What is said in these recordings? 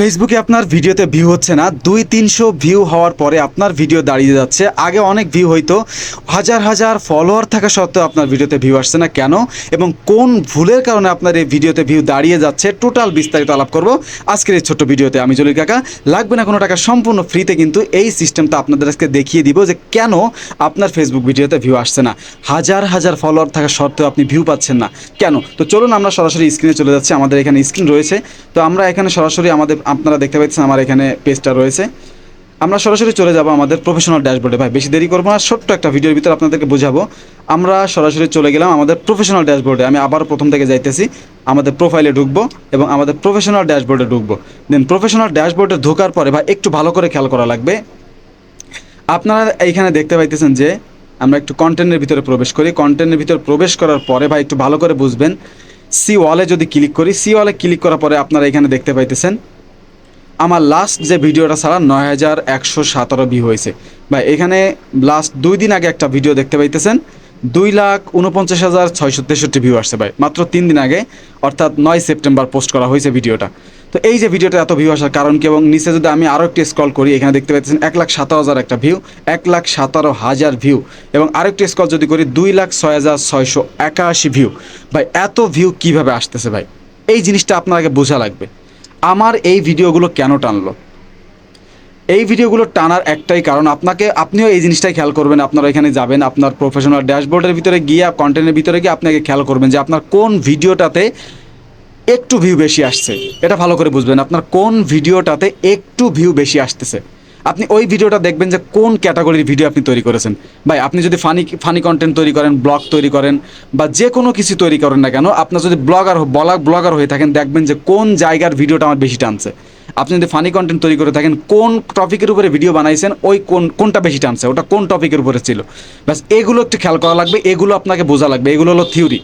ফেসবুকে আপনার ভিডিওতে ভিউ হচ্ছে না। দুই তিনশো ভিউ হওয়ার পরে আপনার ভিডিও দাঁড়িয়ে যাচ্ছে। আগে অনেক ভিউ হইতো। হাজার হাজার ফলোয়ার থাকা সত্ত্বেও আপনার ভিডিওতে ভিউ আসছে না। কেন? এবং কোন ভুলের কারণে আপনার এই ভিডিওতে ভিউ দাঁড়িয়ে যাচ্ছে? টোটাল বিস্তারিত আলাপ করব আজকের এই ছোট্ট ভিডিওতে। আমি জলির কাকা। লাগবে না কোনো টাকা, সম্পূর্ণ ফ্রিতে কিন্তু এই সিস্টেমটা আপনাদের আজকে দেখিয়ে দিব যে কেন আপনার ফেসবুক ভিডিওতে ভিউ আসছে না। হাজার হাজার ফলোয়ার থাকা সত্ত্বেও আপনি ভিউ পাচ্ছেন না। কেন? তো চলুন আমরা সরাসরি স্ক্রিনে চলে যাচ্ছি। আমাদের এখানে স্ক্রিন রয়েছে। তো আমরা এখানে সরাসরি আমাদের আপনারা দেখতে পাচ্ছেন আমার এখানে পেজটা রয়েছে। আমরা সরাসরি চলে যাব আমাদের প্রফেশনাল ড্যাশবোর্ডে ভাই, বেশি দেরি করব না, ছোট্ট একটা ভিডিওর ভিতরে আপনাদেরকে বোঝাবো। আমরা সরাসরি চলে গেলাম আমাদের প্রফেশনাল ড্যাশবোর্ডে আমি আবার প্রথম থেকে যাইতেছি, আমাদের প্রোফাইলে ঢুকবো এবং আমাদের প্রফেশনাল ড্যাশবোর্ডে ঢুকবো। দেন প্রফেশনাল ড্যাশবোর্ডে ঢোকার পরে, ভাই, একটু ভালো করে খেয়াল করা লাগবে। আপনারা এইখানে দেখতে পাইতেছেন যে, আমরা একটু কন্টেন্টের ভিতরে প্রবেশ করি। কন্টেন্টের ভিতরে প্রবেশ করার পরে, ভাই, একটু ভালো করে বুঝবেন। সি ওয়ালে যদি ক্লিক করি সি ওয়ালে ক্লিক করার পরে আপনারা এখানে দেখতে পাইতেছেন আমার লাস্ট যে ভিডিওটা ছাড়া নয় হাজার একশো সতেরো ভিউ হয়েছে। বা এখানে লাস্ট দুই দিন আগে একটা ভিডিও দেখতে পাইতেছেন, দুই লাখ উনপঞ্চাশ হাজার ছয়শো তেষট্টি ভিউ আসছে ভাই, মাত্র তিন দিন আগে, অর্থাৎ নয় সেপ্টেম্বর পোস্ট করা হয়েছে ভিডিওটা তো এই যে ভিডিওটা এত ভিউ আসার কারণ কি এবং নিচে যদি আমি আরও একটি স্কল করি, এখানে দেখতে পাচ্ছেন এক লাখ সতেরো হাজার একটা ভিউ এক লাখ সতেরো হাজার ভিউ এবং আরেকটু স্কল যদি করি, দুই লাখ ছয় হাজার ছয়শো একাশি ভিউ ভাই, এত ভিউ কীভাবে আসতেছে ভাই? এই জিনিসটা আপনাকে বোঝা লাগবে। আমার এই ভিডিওগুলো কেন টানলো? এই ভিডিওগুলো টানার একটাই কারণ, আপনাকে, আপনিও এই জিনিসটাই খেয়াল করবেন, আপনারা এখানে যাবেন, আপনার প্রফেশনাল ড্যাশবোর্ডের ভিতরে গিয়ে কন্টেন্টের ভিতরে গিয়ে আপনাকে খেয়াল করবেন যে আপনার কোন ভিডিওটাতে একটু ভিউ বেশি আসছে। এটা ভালো করে বুঝবেন, আপনার কোন ভিডিওটাতে একটু ভিউ বেশি আসতেছে। আপনি ওই ভিডিওটা দেখবেন যে কোন ক্যাটাগরির ভিডিও আপনি তৈরি করেছেন। ভাই, আপনি যদি ফানি ফানি কন্টেন্ট তৈরি করেন ব্লগ তৈরি করেন, বা যে কোনো কিছু তৈরি করেন না কেন, আপনার যদি ব্লগার ব্লগ ব্লগার হয়ে থাকেন, দেখবেন যে কোন জায়গার ভিডিওটা আমার বেশি টানছে। আপনি যদি ফানি কন্টেন্ট তৈরি করে থাকেন, কোন টপিকের উপরে ভিডিও বানাইছেন, ওই কোন, কোনটা বেশি টানছে, ওটা কোন টপিকের উপরে ছিল। ব্যাস, এগুলো একটু খেয়াল করা লাগবে, এগুলো আপনাকে বোঝা লাগবে, এগুলো হলো থিওরি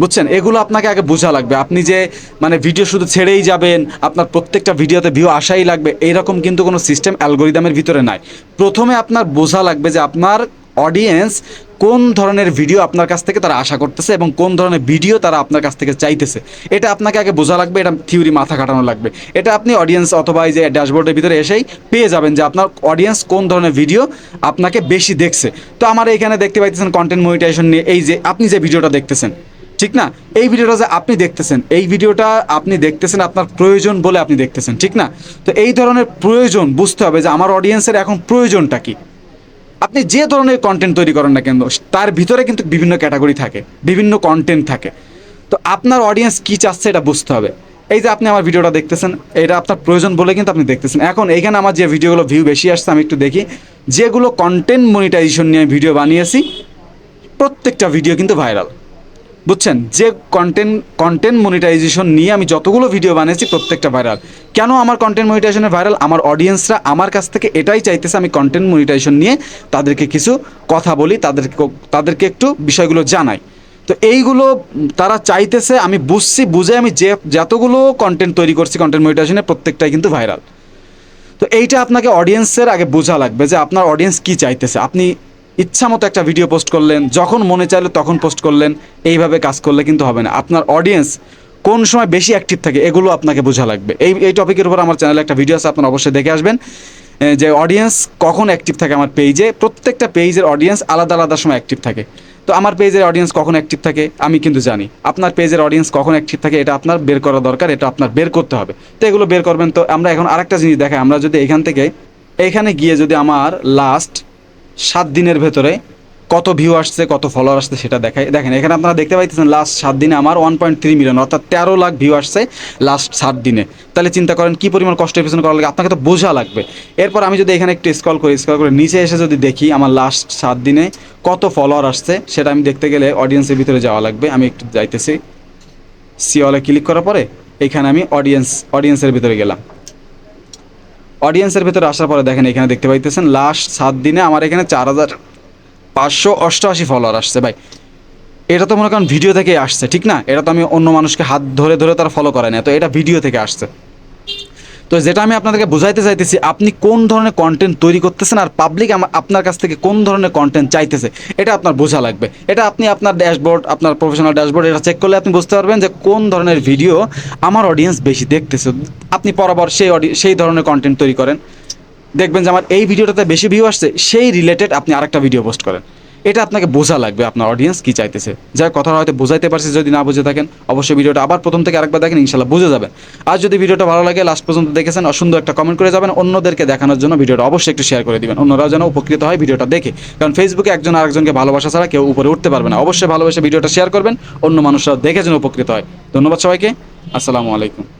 বুঝছেন? এগুলো আপনাকে আগে বোঝা লাগবে। আপনি যে মানে ভিডিও শুধু ছেড়েই যাবেন, আপনার প্রত্যেকটা ভিডিওতে ভিউ আসাই লাগবে এইরকম কিন্তু কোনো সিস্টেম অ্যালগোরিদমের ভিতরে নাই। প্রথমে আপনার বোঝা লাগবে যে আপনার অডিয়েন্স কোন ধরনের ভিডিও আপনার কাছ থেকে তারা আশা করতেছে এবং কোন ধরনের ভিডিও তারা আপনার কাছ থেকে চাইতেছে। এটা আপনাকে আগে বোঝা লাগবে, এটা থিওরি মাথা কাটানো লাগবে। এটা আপনি অডিয়েন্স অথবা এই যে ড্যাশবোর্ডের ভিতরে এসেই পেয়ে যাবেন যে আপনার অডিয়েন্স কোন ধরনের ভিডিও আপনাকে বেশি দেখছে। তো আমার এখানে দেখতে পাইতেছেন কন্টেন্ট মনিটাইজেশন নিয়ে, এই যে আপনি যে ভিডিওটা দেখতেছেন ঠিক না? এই ভিডিওটা যে আপনি দেখতেছেন, এই ভিডিওটা আপনি দেখতেছেন আপনার প্রয়োজন বলে আপনি দেখতেছেন, ঠিক না? তো এই ধরনের প্রয়োজন বুঝতে হবে যে আমার অডিয়েন্সের এখন প্রয়োজনটা কি। আপনি যে ধরনের কন্টেন্ট তৈরি করেন না কেন, তার ভিতরে কিন্তু বিভিন্ন ক্যাটাগরি থাকে, বিভিন্ন কন্টেন্ট থাকে। তো আপনার অডিয়েন্স কী চাচ্ছে এটা বুঝতে হবে। এই যে আপনি আমার ভিডিওটা দেখতেছেন, এটা আপনার প্রয়োজন বলে কিন্তু আপনি দেখতেছেন। এখন এইখানে আমার যে ভিডিওগুলো ভিউ বেশি আসছে, আমি একটু দেখি। যেগুলো কন্টেন্ট মনিটাইজেশন নিয়ে ভিডিও বানিয়েছি, প্রত্যেকটা ভিডিও কিন্তু ভাইরাল বুঝছেন? যে কন্টেন্ট কন্টেন্ট মনিটাইজেশন নিয়ে আমি যতগুলো ভিডিও বানিয়েছি প্রত্যেকটা ভাইরাল কেন আমার কন্টেন্ট মনিটাইজেশনে ভাইরাল আমার অডিয়েন্সরা আমার কাছ থেকে এটাই চাইতেছে আমি কন্টেন্ট মনিটাইজেশন নিয়ে তাদেরকে কিছু কথা বলি, তাদেরকে তাদেরকে একটু বিষয়গুলো জানাই। তো এইগুলো তারা চাইতেছে, আমি বুঝছি, বুঝে আমি যে, যতগুলো কন্টেন্ট তৈরি করছি কন্টেন্ট মনিটাইজেশনে প্রত্যেকটাই কিন্তু ভাইরাল তো এইটা আপনাকে অডিয়েন্সের আগে বোঝা লাগবে যে আপনার অডিয়েন্স কি চাইতেছে। আপনি ইচ্ছা মতো একটা ভিডিও পোস্ট করলেন, যখন মনে চাইলো তখন পোস্ট করলেন, এইভাবে কাজ করলে কিন্তু হবে না। আপনার অডিয়েন্স কোন সময় বেশি অ্যাক্টিভ থাকে, এগুলো আপনাকে বোঝা লাগবে। এই এই টপিকের উপর আমার চ্যানেলে একটা ভিডিও আছে, আপনারা অবশ্যই দেখে আসবেন। যে অডিয়েন্স কখন অ্যাক্টিভ থাকে আমার পেজে প্রত্যেকটা পেজের অডিয়েন্স আলাদা আলাদা সময় অ্যাক্টিভ থাকে। তো আমার পেজের অডিয়েন্স কখন অ্যাক্টিভ থাকে, আমি কিন্তু জানি। আপনার পেজের অডিয়েন্স কখন অ্যাক্টিভ থাকে, এটা আপনার বের করা দরকার, এটা আপনার বের করতে হবে। তো এগুলো বের করবেন, তো আমরা এখন আরেকটা জিনিস দেখাই। আমরা যদি এখান থেকে, এখানে গিয়ে যদি আমার লাস্ট সাত দিনের ভেতরে কত ভিউ আসছে, কত ফলোয়ার আসছে সেটা দেখাই দেখেন, এখানে আপনারা দেখতে পাইতেছেন লাস্ট সাত দিনে আমার ওয়ান পয়েন্ট থ্রি মিলিয়ন অর্থাৎ তেরো লাখ ভিউ আসছে লাস্ট সাত দিনে। তাহলে চিন্তা করেন কী পরিমাণ কষ্টের পেছনে করা লাগে? আপনাকে তো বোঝা লাগবে। এরপর আমি যদি এখানে একটু স্কল করি স্ক্রল করে নিচে এসে যদি দেখি আমার লাস্ট সাত দিনে কত ফলোয়ার আসছে, সেটা আমি দেখতে গেলে অডিয়েন্সের ভিতরে যাওয়া লাগবে। আমি একটু যাইতেছি। সি অলে ক্লিক করার পরে এখানে আমি অডিয়েন্স অডিয়েন্সের ভিতরে গেলাম। অডিয়েন্সের ভেতরে আসার পরে দেখেন এখানে দেখতে পাইতেছেন লাস্ট সাত দিনে আমার এখানে চার হাজার পাঁচশো অষ্টআশি ফলোয়ার আসছে। ভাই, এটা তো মনে করেন ভিডিও থেকে আসছে, ঠিক না? এটা তো আমি অন্য মানুষকে হাত ধরে ধরে তার ফলো করে না তো এটা ভিডিও থেকে আসছে। তো যেটা আমি আপনাদেরকে বোঝাইতে চাইতেছি, আপনি কোন ধরনের কন্টেন্ট তৈরি করতেছেন আর পাবলিক আপনার কাছ থেকে কোন ধরনের কন্টেন্ট চাইতেছে, এটা আপনার বোঝা লাগবে। এটা আপনি আপনার ড্যাশবোর্ড আপনার প্রফেশনাল ড্যাশবোর্ড এটা চেক করলে আপনি বুঝতে পারবেন যে কোন ধরনের ভিডিও আমার অডিয়েন্স বেশি দেখতেছে। আপনি বরাবর সেই সেই ধরনের কন্টেন্ট তৈরি করেন। দেখবেন যে আমার এই ভিডিওটাতে বেশি ভিউ আসছে, সেই রিলেটেড আপনি আরেকটা ভিডিও পোস্ট করেন। এটা আপনাকে বোঝা লাগবে আপনার অডিয়েন্স কি চাইতেছে। যা কথা হয়তো বোঝাইতে পারছি, যদি না বুঝে থাকেন, অবশ্যই ভিডিওটা আবার প্রথম থেকে আরেকবার দেখেন, ইনশাল্লাহ বুঝে যাবেন। আর যদি ভিডিওটা ভালো লাগে লাস্ট পর্যন্ত দেখেছেন সুন্দর একটা কমেন্ট করে যাবেন, অন্যদেরকে দেখানোর জন্য ভিডিওটা অবশ্যই একটু শেয়ার করে দিবেন। অন্যরাও যেন উপকৃত হয় ভিডিওটা দেখে। কারণ ফেসবুকে একজন আরেকজনকে ভালোবাসা ছাড়া কেউ উপরে উঠতে পারবে না। অবশ্যই ভালোবেসে ভিডিওটা শেয়ার করবেন, অন্য মানুষরাও দেখে যেন উপকৃত হয়। ধন্যবাদ সবাইকে। আসসালামু আলাইকুম।